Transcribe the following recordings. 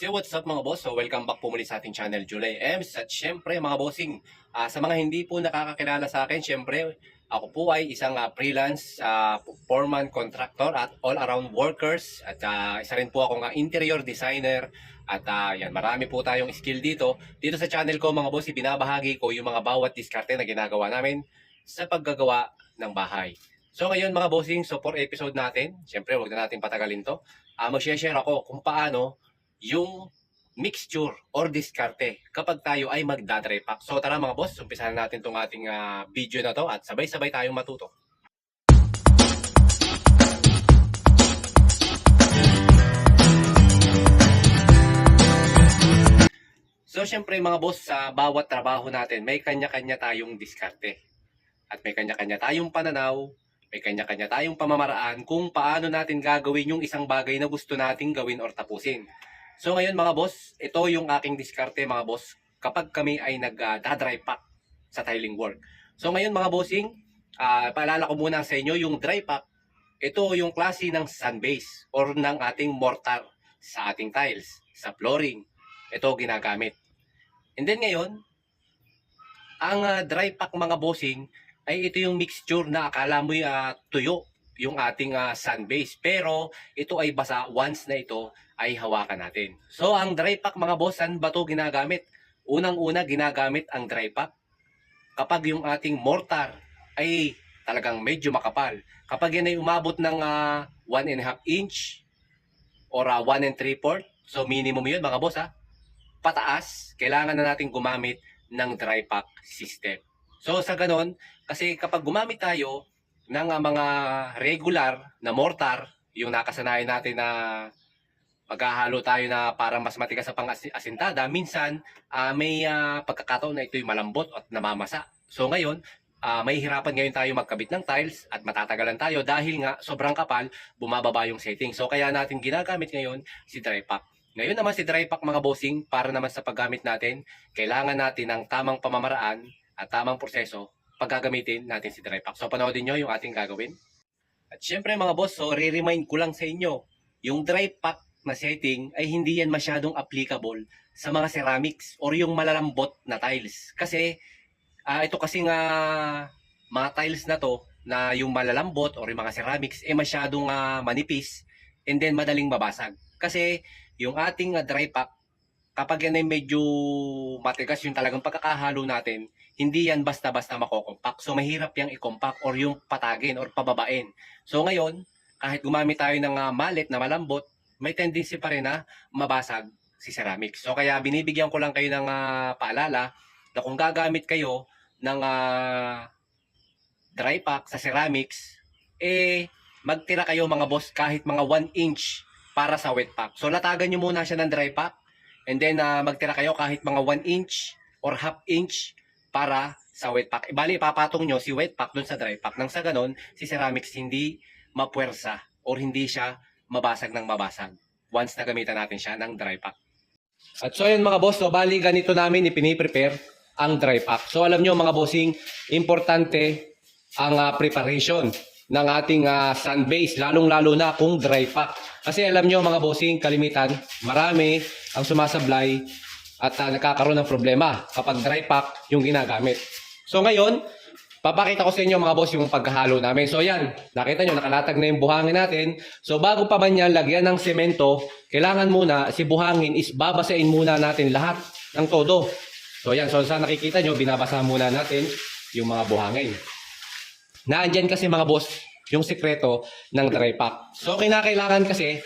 So what's up mga boss? So welcome back po muli sa ating channel July Ems. At syempre mga bossing, ah, sa mga hindi po nakakakilala sa akin, syempre ako po ay isang ah, freelance ah, foreman contractor at all-around workers. At ah, isa rin po akong ah, interior designer. At ah, yan, marami po tayong skill dito. Dito sa channel ko mga boss, ibinabahagi ko yung mga bawat diskarte na ginagawa namin sa paggagawa ng bahay. So ngayon mga bossing, so for episode natin, syempre wag na natin patagalin to uh, mag-share ako kung paano yung mixture or diskarte kapag tayo ay magdadry pack. So tara mga boss, umpisahan natin tong ating ah, video na to at sabay-sabay tayong matuto. So syempre mga boss, sa bawat trabaho natin, may kanya-kanya tayong diskarte. At may kanya-kanya tayong pananaw, may kanya-kanya tayong pamamaraan kung paano natin gagawin yung isang bagay na gusto nating gawin or tapusin. So ngayon mga boss, ito yung aking diskarte mga boss kapag kami ay nag-dry pack sa tiling work. So ngayon mga bossing, ah, paalala ko muna sa inyo yung dry pack. Ito yung klase ng sand base or ng ating mortar sa ating tiles, sa flooring. Ito ginagamit. And then ngayon, ang ah, dry pack mga bossing ay ito yung mixture na akala mo uh, tuyo yung ating uh, sand base. Pero ito ay basa once na ito ay hawakan natin. So ang dry pack mga boss, saan ba ito ginagamit? Unang-una ginagamit ang dry pack kapag yung ating mortar ay talagang medyo makapal. Kapag yan ay umabot ng uh, 1 and a half inch or uh, 1 and 3 fourth, so minimum yun mga boss ha, pataas, kailangan na natin gumamit ng dry pack system. So sa ganon, kasi kapag gumamit tayo ng uh, mga regular na mortar, yung nakasanayan natin na maghahalo tayo na parang mas matigas sa pang-asintada, minsan uh, may uh, pagkakataon na ito'y malambot at namamasa. So ngayon, uh, may hirapan ngayon tayo magkabit ng tiles at matatagalan tayo dahil nga sobrang kapal, bumababa yung setting. So kaya natin ginagamit ngayon si dry pack. Ngayon naman si dry pack mga bossing, para naman sa paggamit natin, kailangan natin ng tamang pamamaraan at tamang proseso pag gagamitin natin si dry pack. So panoodin nyo yung ating gagawin. At syempre mga boss, so re-remind ko lang sa inyo, yung dry pack na setting ay hindi yan masyadong applicable sa mga ceramics or yung malalambot na tiles. Kasi uh, ito kasi nga mga tiles na to na yung malalambot or yung mga ceramics eh masyadong uh, manipis and then madaling mabasag. Kasi yung ating uh, dry pack kapag yan ay medyo matigas yung talagang pagkakahalo natin, hindi yan basta-basta makokompak. So mahirap yang i-compact or yung patagin or pababain. So ngayon, kahit gumamit tayo ng uh, mallet na malambot, may tendency pa rin na mabasag si ceramics. So kaya binibigyan ko lang kayo ng uh, paalala na kung gagamit kayo ng uh, dry pack sa ceramics, eh magtira kayo mga boss kahit mga 1 inch para sa wet pack. So latagan nyo muna siya ng dry pack and then uh, magtira kayo kahit mga 1 inch or half inch para sa wet pack. Bali, ipapatong nyo si wet pack dun sa dry pack. Nang sa ganon, si ceramics hindi mapuwersa or hindi siya mabasag ng mabasag once na gamitan natin siya ng dry pack. At so yun mga boss, so bali ganito namin ipiniprepare ang dry pack. So alam nyo mga bossing, importante ang uh, preparation ng ating uh, sand base, lalong-lalo na kung dry pack. Kasi alam nyo mga bossing, kalimitan, marami ang sumasablay at uh, nagkakaroon ng problema kapag dry pack yung ginagamit. So ngayon, Papakita ko sa inyo mga boss yung pagkahalo namin. So yan, nakita nyo, nakalatag na yung buhangin natin. So bago pa man yan lagyan ng semento, kailangan muna si buhangin is babasain muna natin lahat ng todo. So yan, so sa nakikita nyo, binabasa muna natin yung mga buhangin. Naandyan kasi mga boss, yung sikreto ng dry pack. So kinakailangan kasi,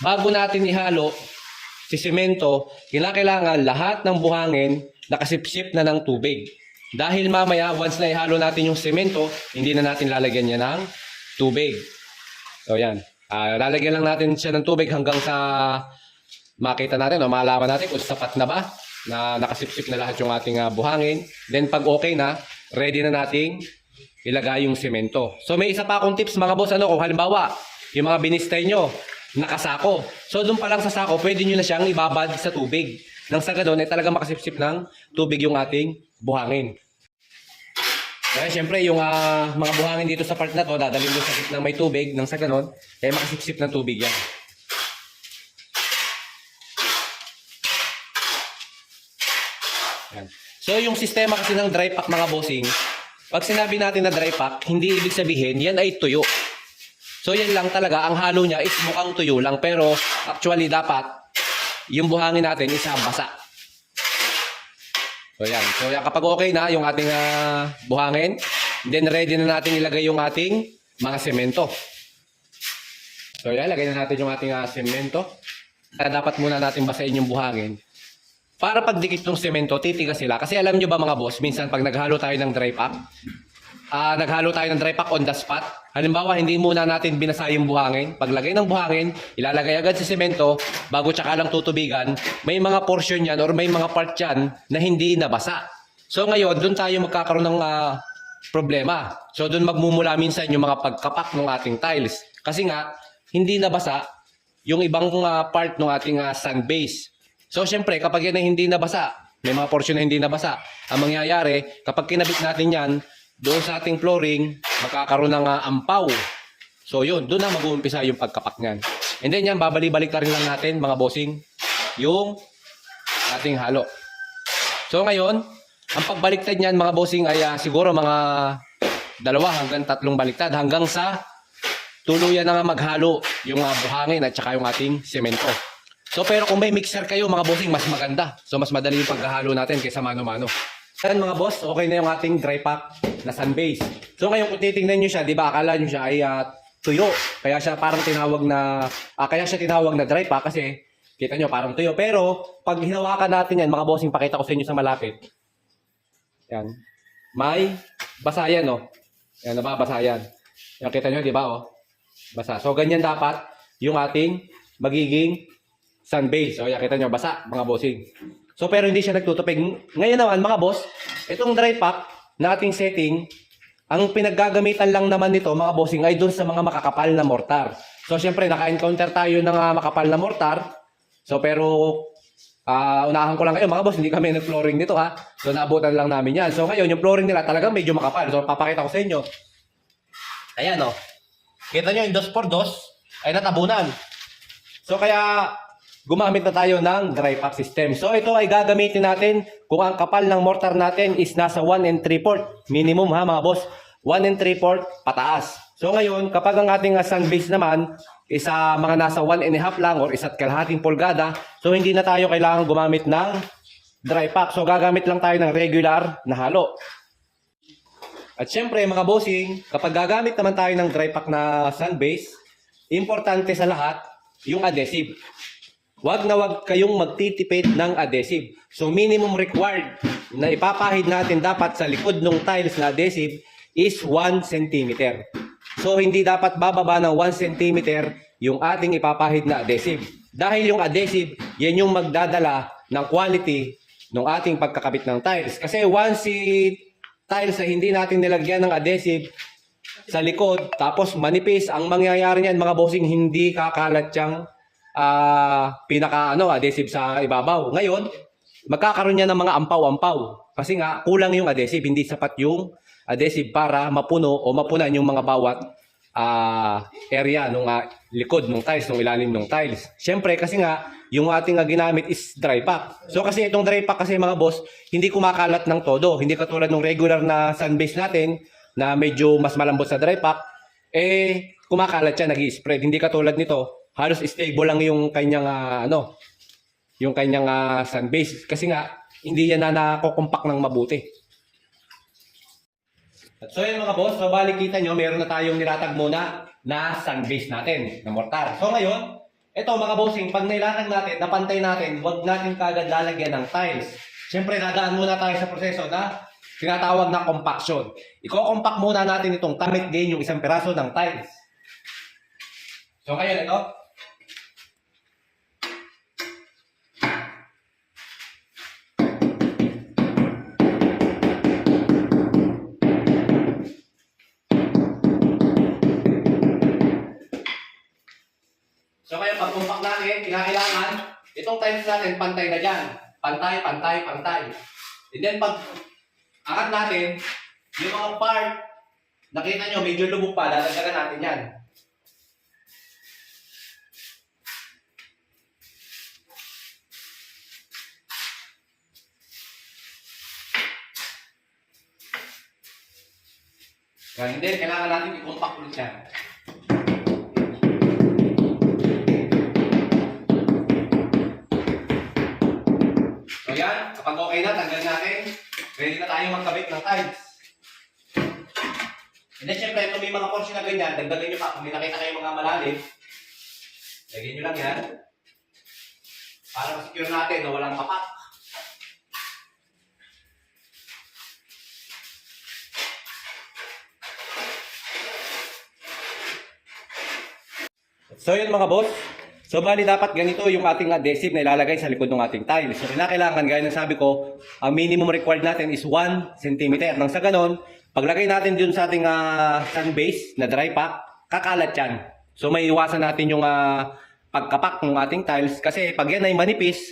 bago natin ihalo si semento, kinakailangan lahat ng buhangin nakasipsip na ng tubig. Dahil mamaya, once na ihalo natin yung semento, hindi na natin lalagyan niya ng tubig. So, yan. Uh, lalagyan lang natin siya ng tubig hanggang sa makita natin o malaman natin kung sapat na ba na nakasipsip na lahat yung ating uh, buhangin. Then, pag okay na, ready na nating ilagay yung semento. So, may isa pa akong tips mga boss. Ano, kung halimbawa, yung mga binistay nyo, nakasako. So, doon pa lang sa sako, pwede nyo na siyang ibabad sa tubig. Nang sa ganun, ay talaga makasipsip ng tubig yung ating buhangin. Kaya syempre yung uh, mga buhangin dito sa part na to, dadalhin mo sa gitna may tubig, nang sa ganon, kaya makasipsip ng tubig yan. Yan. So yung sistema kasi ng dry pack mga bossing, pag sinabi natin na dry pack, hindi ibig sabihin yan ay tuyo. So yan lang talaga, ang halo niya is mukhang tuyo lang pero actually dapat yung buhangin natin is basa. So yan. So yan, kapag okay na yung ating ah, buhangin, then ready na natin ilagay yung ating mga semento. So yan, lagay na natin yung ating ah, semento. Kaya dapat muna natin basahin yung buhangin. Para pagdikit ng semento, titigas sila. Kasi alam nyo ba mga boss, minsan pag naghalo tayo ng dry pack, ah naghalo tayo ng dry pack on the spot. Halimbawa, hindi muna natin binasa yung buhangin. Paglagay ng buhangin, ilalagay agad sa semento, bago tsaka lang tutubigan, may mga portion yan or may mga part yan na hindi nabasa. So ngayon, doon tayo magkakaroon ng ah, problema. So doon magmumula minsan yung mga pagkapak ng ating tiles. Kasi nga, hindi nabasa yung ibang ah, part ng ating ah, sand base. So syempre, kapag yan ay hindi nabasa, may mga portion na hindi nabasa, ang mangyayari, kapag kinabit natin yan, doon sa ating flooring, magkakaroon ng ah, ampaw. So yun, doon na mag-uumpisa yung pagkapak niyan. And then yan, babalik-balik na rin lang natin, mga bossing, yung ating halo. So ngayon, ang pagbaliktad niyan, mga bossing, ay ah, siguro mga dalawa hanggang tatlong baliktad hanggang sa tuluyan na nga maghalo yung ah, buhangin at saka yung ating semento. So pero kung may mixer kayo mga bossing, mas maganda. So mas madali yung paghahalo natin kaysa mano-mano. Yan mga boss, okay na yung ating dry pack na sun base. So ngayon kung titingnan nyo siya, di ba akala nyo siya ay ah, tuyo. Kaya siya parang tinawag na, ah, kaya siya tinawag na dry pack kasi kita nyo parang tuyo. Pero pag hinawakan natin yan, mga bossing, pakita ko sa inyo sa malapit. Yan. May basa yan, no? Yan, nababasa yan. Yan, kita nyo, di ba, oh? Basa. So, ganyan dapat yung ating magiging sun base. So, yan, kita nyo, basa, mga bossing. So, pero hindi siya nagtutupig. Ngayon naman, mga boss, itong dry pack na ating setting, ang pinaggagamitan lang naman nito, mga bossing, ay dun sa mga makakapal na mortar. So, syempre, naka-encounter tayo ng mga makapal na mortar. So, pero, ah unahan ko lang kayo, mga boss, hindi kami nag-flooring nito, ha? So, naabutan lang namin yan. So, ngayon, yung flooring nila talagang medyo makapal. So, papakita ko sa inyo. Ayan, oh. Kita nyo, yung dos por dos ay natabunan. So, kaya, gumamit na tayo ng dry pack system. So, ito ay gagamitin natin kung ang kapal ng mortar natin is nasa 1 and 3 port. Minimum, ha, mga boss? 1 and 3 port, pataas. So, ngayon, kapag ang ating uh, sun base naman, isa mga nasa 1 and a half lang or isa't kalahating pulgada, so hindi na tayo kailangan gumamit ng dry pack. So, gagamit lang tayo ng regular na halo. At syempre mga bossing, kapag gagamit naman tayo ng dry pack na sun base, importante sa lahat, yung adhesive. Huwag na huwag kayong magtitipid ng adhesive. So minimum required na ipapahid natin dapat sa likod ng tiles na adhesive is 1 cm. So hindi dapat bababa ng 1 cm yung ating ipapahid na adhesive. Dahil yung adhesive, yan yung magdadala ng quality ng ating pagkakabit ng tiles. Kasi once si tiles na hindi natin nilagyan ng adhesive sa likod, tapos manipis, ang mangyayari niyan mga bossing, hindi kakalat yung ah, pinaka ano, adhesive sa ibabaw. Ngayon, magkakaroon niya ng mga ampaw-ampaw. Kasi nga, kulang yung adhesive, hindi sapat yung adhesive para mapuno o mapunan yung mga bawat ah, area ng likod ng tiles, ng ilalim ng tiles. Siyempre, kasi nga, yung ating ah, ginamit is dry pack. So kasi itong dry pack kasi mga boss, hindi kumakalat ng todo. Hindi katulad ng regular na sun base natin na medyo mas malambot sa dry pack, eh kumakalat siya, nag spread Hindi katulad nito, halos stable lang yung kanyang ah, ano, yung kanyang ah, sun base. Kasi nga, hindi yan na nakokompak ng mabuti. At so yun mga boss, so bali kita nyo, meron na tayong nilatag muna na sun base natin, na mortar. So ngayon, ito mga bossing, pag nilatag natin, napantay natin, huwag natin kagad lalagyan ng tiles. Siyempre, nadaan muna tayo sa proseso na tinatawag na compaction. Iko-compact muna natin itong tamit din yung isang piraso ng tiles. So ngayon, ito, tumpak natin, kinakailangan, itong times natin, pantay na dyan. Pantay, pantay, pantay. And then, pag angat natin, yung mga part, nakita nyo, medyo lubog pa, lalagyan natin yan. Ganun din, kailangan natin i-compact ulit yan. Tayo magkabit ng tiles. And then syempre, kung may mga portion na ganyan, dagdagan nyo pa. Kung may nakita kayo mga malalim, lagyan nyo lang yan. Para ma-secure natin na walang kapak. So yun mga boss. So bali dapat ganito yung ating adhesive na ilalagay sa likod ng ating tile. So kinakailangan, gaya ng sabi ko, ang minimum required natin is 1 cm. Nang sa ganon, paglagay natin dun sa ating ah, sun base na dry pack, kakalat yan. So may iwasan natin yung ah, pagkapak ng ating tiles kasi pag yan ay manipis,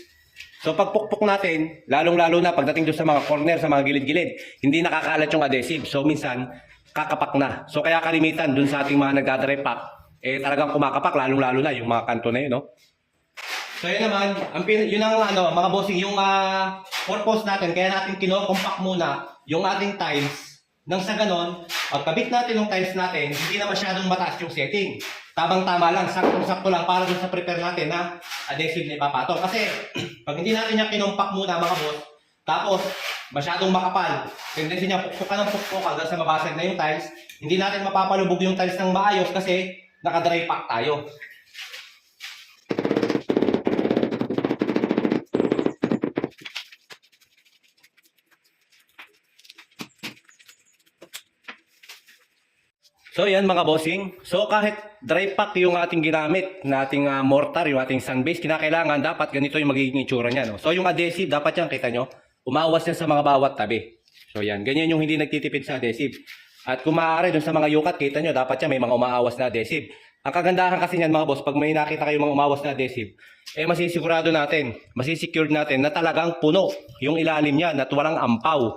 so pagpukpok natin, lalong-lalo na pagdating doon sa mga corner, sa mga gilid-gilid, hindi nakakalat yung adhesive. So minsan, kakapak na. So kaya kalimitan dun sa ating mga nagdadry pack, eh talagang kumakapak, lalong-lalo na yung mga kanto na yun, no? So yun naman, ang yun ang ano, mga bossing, yung ah, purpose natin, kaya natin kino-compact muna yung ating tiles. Nang sa ganon, pagkabit natin yung tiles natin, hindi na masyadong mataas yung setting. Tamang-tama lang, sakto-sakto lang para dun sa prepare natin na adhesive na ipapato. Kasi pag hindi natin yung kinompak muna mga boss, tapos masyadong makapal, tendency niya pukpukan ng pukpuk hanggang sa mabasag na yung tiles, hindi natin mapapalubog yung tiles ng maayos kasi naka-dry pack tayo. So yan mga bossing. So kahit dry pack yung ating ginamit na ating ah, mortar, yung ating sun base, kinakailangan dapat ganito yung magiging itsura niya. No? So yung adhesive, dapat yan, kita nyo, umawas yan sa mga bawat tabi. So yan, ganyan yung hindi nagtitipid sa adhesive. At kung maaari dun sa mga yukat, kita nyo, dapat yan may mga umaawas na adhesive. Ang kagandahan kasi niyan mga boss, pag may nakita kayo mga umawas na adhesive, eh masisigurado natin, masisecure natin na talagang puno yung ilalim niya at walang ampaw.